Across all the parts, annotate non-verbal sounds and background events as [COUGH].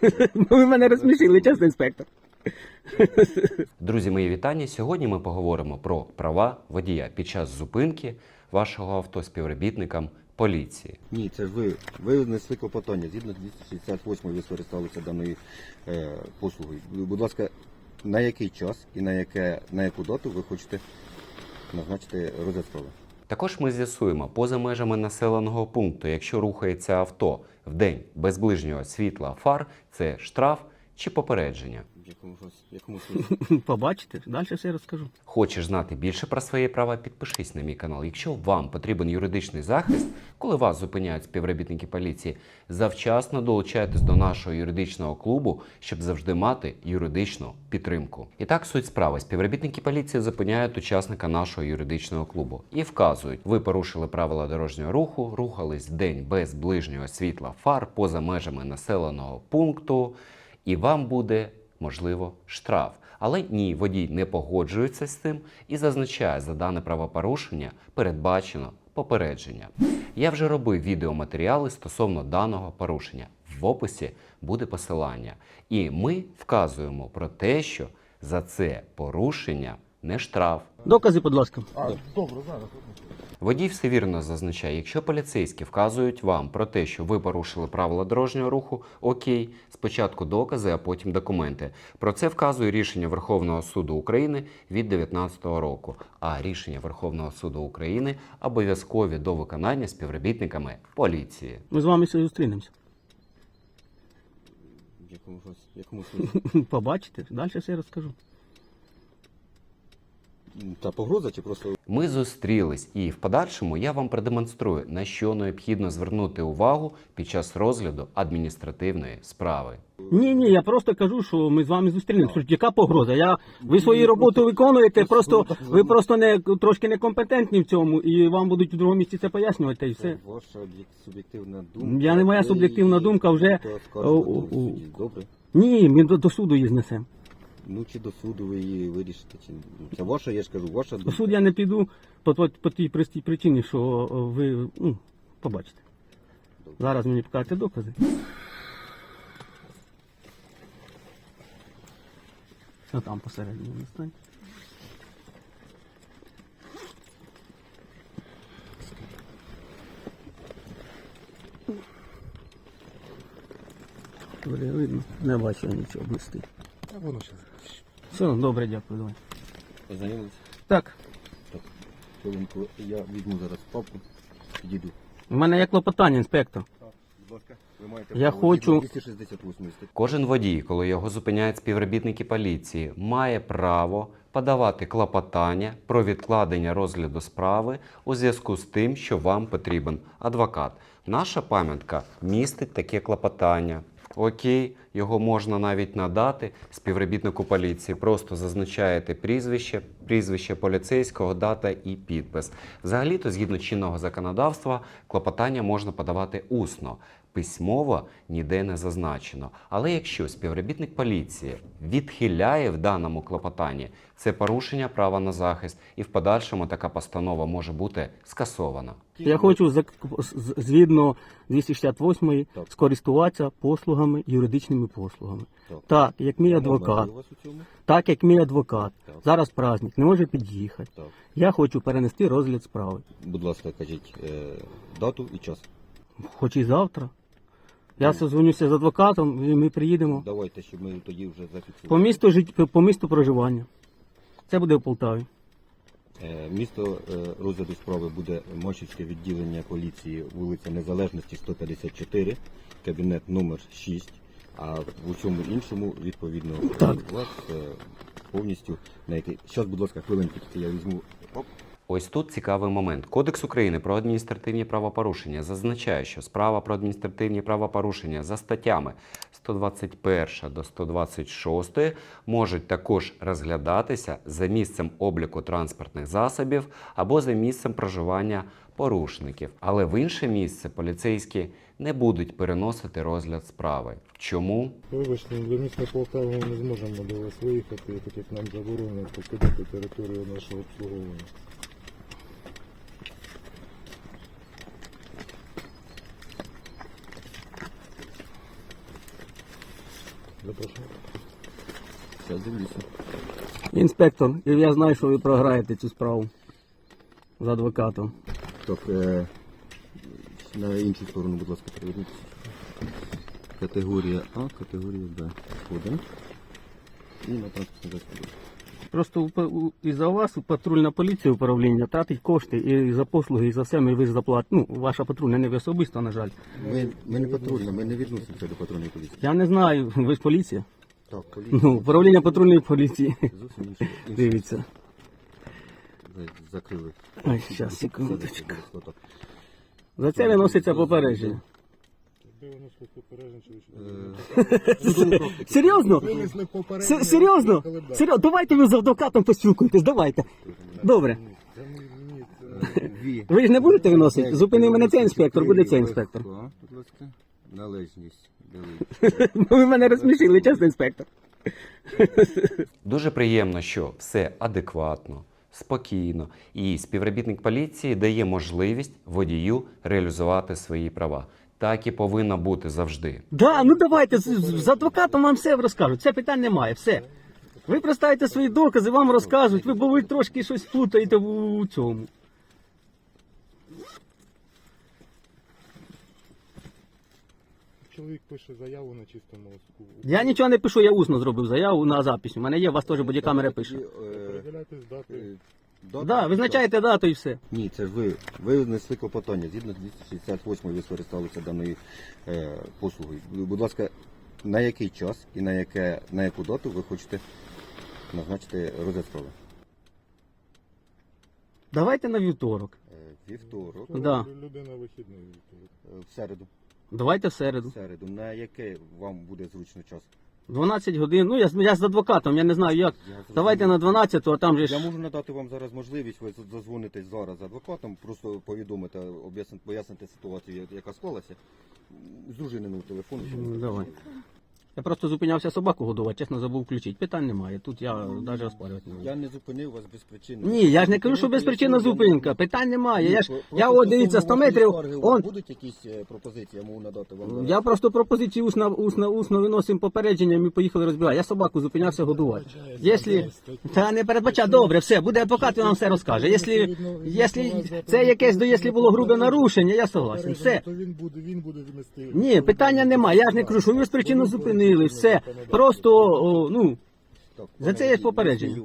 [LAUGHS] Ви мене розсмішили, чесно, інспектор. Друзі, мої вітання. Сьогодні ми поговоримо про права водія під час зупинки вашого авто співробітникам поліції. Ні, це ж ви, ви внесли клопотання. Згідно 268 ви скористалися даною е, послугою. Будь ласка, на який час і на, яке, на яку дату ви хочете назначити розгляд справи? Також ми з'ясуємо поза межами населеного пункту, якщо рухається авто в день без ближнього світла фар, це штраф чи попередження. В якому, ж- в якому [LAUGHS] смислі? Побачите, далі все розкажу. Хочеш знати більше про свої права? Підпишись на мій канал. Якщо вам потрібен юридичний захист, коли вас зупиняють співробітники поліції, завчасно долучайтесь до нашого юридичного клубу, щоб завжди мати юридичну підтримку. І так суть справи. Співробітники поліції зупиняють учасника нашого юридичного клубу і вказують: ви порушили правила дорожнього руху, рухались в день без ближнього світла фар поза межами населеного пункту, і вам буде можливо штраф. Але ні, водій не погоджується з цим і зазначає, за дане правопорушення передбачено попередження. Я вже робив відеоматеріали стосовно даного порушення. В описі буде посилання. І ми вказуємо про те, що за це порушення не штраф. Докази, будь ласка. Водій все вірно зазначає, якщо поліцейські вказують вам про те, що ви порушили правила дорожнього руху, окей, спочатку докази, а потім документи. Про це вказує рішення Верховного суду України від 2019 року. А рішення Верховного суду України обов'язкові до виконання співробітниками поліції. Ми з вами ще зустрінемося. В якому, якому? Побачите, далі все розкажу. Та погроза чи просто Ми зустрілись, і в подальшому я вам продемонструю, на що необхідно звернути увагу під час розгляду адміністративної справи. Ні, ні, я просто кажу, що ми з вами зустрінемося. Яка погроза? Я, ви свою роботу виконуєте, просто ви просто не трошки некомпетентні в цьому, і вам будуть в другому місці це пояснювати, й все. ваша суб'єктивна думка? Я не моя суб'єктивна думка, вже. Добре? Ні, ми до, до суду її знесемо. Ну чи до суду ви її вирішите, чи ні? це ваша, я ж кажу, ваша У думка. суд я не піду по, по, по тій простій причині, що о, ви ну, побачите. Добре. Зараз мені покажете докази. Що там посередині не стань. Добре, видно. Не бачу нічого блистить. Воно ще. Все, добре, дякую, давай. Познайомились? Так, Так. Хвилинку, я візьму зараз папку, підійду. у мене є клопотання, інспектор. Будь ласка, ви маєте Я право хочу- згідно 268 статті. Кожен водій, коли його зупиняють співробітники поліції, має право подавати клопотання про відкладення розгляду справи у зв'язку з тим, що вам потрібен адвокат. Наша пам'ятка містить таке клопотання. Окей, його можна навіть надати співробітнику поліції. Просто зазначаєте прізвище, прізвище поліцейського, дата і підпис. Взагалі-то, згідно чинного законодавства, клопотання можна подавати усно. Письмово ніде не зазначено. Але якщо співробітник поліції відхиляє в даному клопотанні, це порушення права на захист, і в подальшому така постанова може бути скасована. Я хочу згідно 268 Так. скористуватися послугами, юридичними послугами. Так. Так, як мій адвокат, так як мій адвокат. Так. Зараз праздник, не може під'їхати. Так. Я хочу перенести розгляд справи. Будь ласка, кажіть е, дату і час. Хоч і завтра. Я созвонюся з адвокатом і ми приїдемо. Давайте, щоб ми тоді вже зафіксували. По місту жит... по місту проживання. Це буде в Полтаві. Е, Місто е, розгляду справи буде Мачівське відділення поліції, вулиця Незалежності 154, кабінет номер 6. А в усьому іншому, відповідно, Так. у вас е, повністю на який. Зараз, будь ласка, хвилинку, тільки я візьму. Оп. Ось тут цікавий момент. Кодекс України про адміністративні правопорушення зазначає, що справа про адміністративні правопорушення за статтями 121 до 126 можуть також розглядатися за місцем обліку транспортних засобів або за місцем проживання порушників. Але в інше місце поліцейські не будуть переносити розгляд справи. Чому? Вибачте, до міста Полтава ми не зможемо до вас виїхати, так як нам заборонено покидати територію нашого обслуговування. Запрошую. Зараз дивлюся. Інспектор, я знаю, що ви програєте цю справу з адвокатом. Так, е, на іншу сторону, будь ласка, переверніться. Категорія А, категорія Б. Входимо. І на транспортний засіб. Просто у- із-за вас патрульна поліція управління тратить кошти і за послуги, і за все ми ви заплатите. Ну, ваша патрульна не ви особисто, на жаль. Ми, ми не патрульна, ми не відносимося до патрульної поліції. Я не знаю, ви ж поліція. Так, поліція. Ну, управління патрульної поліції. Зовсім інше. інше. Дивіться. Ви Закрили. Ой, щас, секундочку. За це виноситься попередження. Серйозно? Винесли С- Серйозно? Серйозно? Давайте ви з адвокатом поспілкуєтесь, давайте. Добре. Ви ж не будете виносити? Зупини мене цей інспектор, буде цей інспектор. Будь ласка. Належність. [LAUGHS] Ви мене розсмішили, чесно, інспектор. Дуже приємно, що все адекватно, спокійно, і співробітник поліції дає можливість водію реалізувати свої права. Так і повинно бути завжди. Да, ну давайте з, з- з адвокатом вам все розкажуть. Це питань немає, все. Ви представите свої докази, вам розкажуть, ви, бо ви трошки щось плутаєте в, у цьому. Чоловік пише заяву на чистому листку. Я нічого не пишу, я усно зробив заяву на запись. У мене є, у вас теж бодікамера пише. Е, Переділяйтесь дати. Дата- Да, визначаєте дату і все. Ні, це ж ви. Ви внесли клопотання. Згідно 268 ви скористалися даною е, послугою. Будь ласка, на який час і на, яке, на яку дату ви хочете назначити розгляд справи? Давайте на вівторок. Е, Вівторок, Да. Людина вихідний. е, в середу. Давайте в В середу. середу. На яке вам буде зручно час? 12 годин. Ну, я, з- я з адвокатом, я не знаю як. Я зрозумів. Давайте на 12, а там же Я ж. можу надати вам зараз можливість, ви зазвонитесь зараз з адвокатом, просто повідомити, об'ясни- пояснити ситуацію, яка склалася. З дружиною телефону. Ну, давай. Я просто зупинявся собаку годувати, чесно забув включити. Питань немає. Тут я навіть розпалювати не буду. Я не зупинив вас без причини. Ні, я ж не кажу, що безпричинна зупинка. Питань немає. Я ж я от дивіться 100 метрів. Он Будуть якісь е, пропозиції, я можу надати вам я просто пропозицію усно, усно, усно виносимо попередженням і поїхали розбирати. Я собаку зупинявся годувати. Якщо та не передбачає, добре, все, буде адвокат, він вам все розкаже. Якщо, якщо це якесь до якщо було грубе нарушення, я согласен. Все. То він буде, він буде. Ні, питання немає. Я ж не кажу, що ви безпричинно зупинили. Все. Просто о, ну. За це є попередження.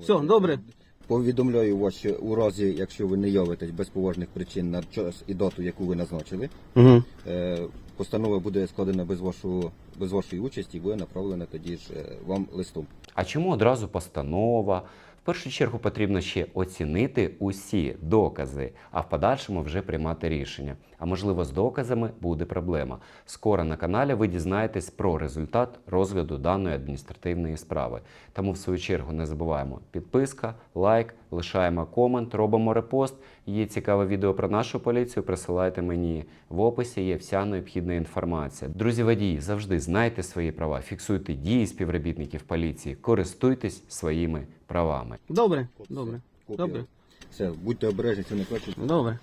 Все, добре. Повідомляю вас, що у разі, якщо ви не явитесь без поважних причин на час і дату, яку ви назначили, Угу. е, постанова буде складена без вашого без вашої участі і буде направлена тоді ж е, вам листом. А чому одразу постанова? Першу чергу потрібно ще оцінити усі докази, а в подальшому вже приймати рішення. А можливо, з доказами буде проблема. Скоро на каналі ви дізнаєтесь про результат розгляду даної адміністративної справи. Тому, в свою чергу, не забуваємо підписка, лайк, лишаємо комент, робимо репост. Є цікаве відео про нашу поліцію. Присилайте мені в описі. Є вся необхідна інформація. Друзі водії, завжди знайте свої права, фіксуйте дії співробітників поліції, користуйтесь своїми правами. Добре, добре. Добре. Все, будьте обережні, це не плачуть. Добре.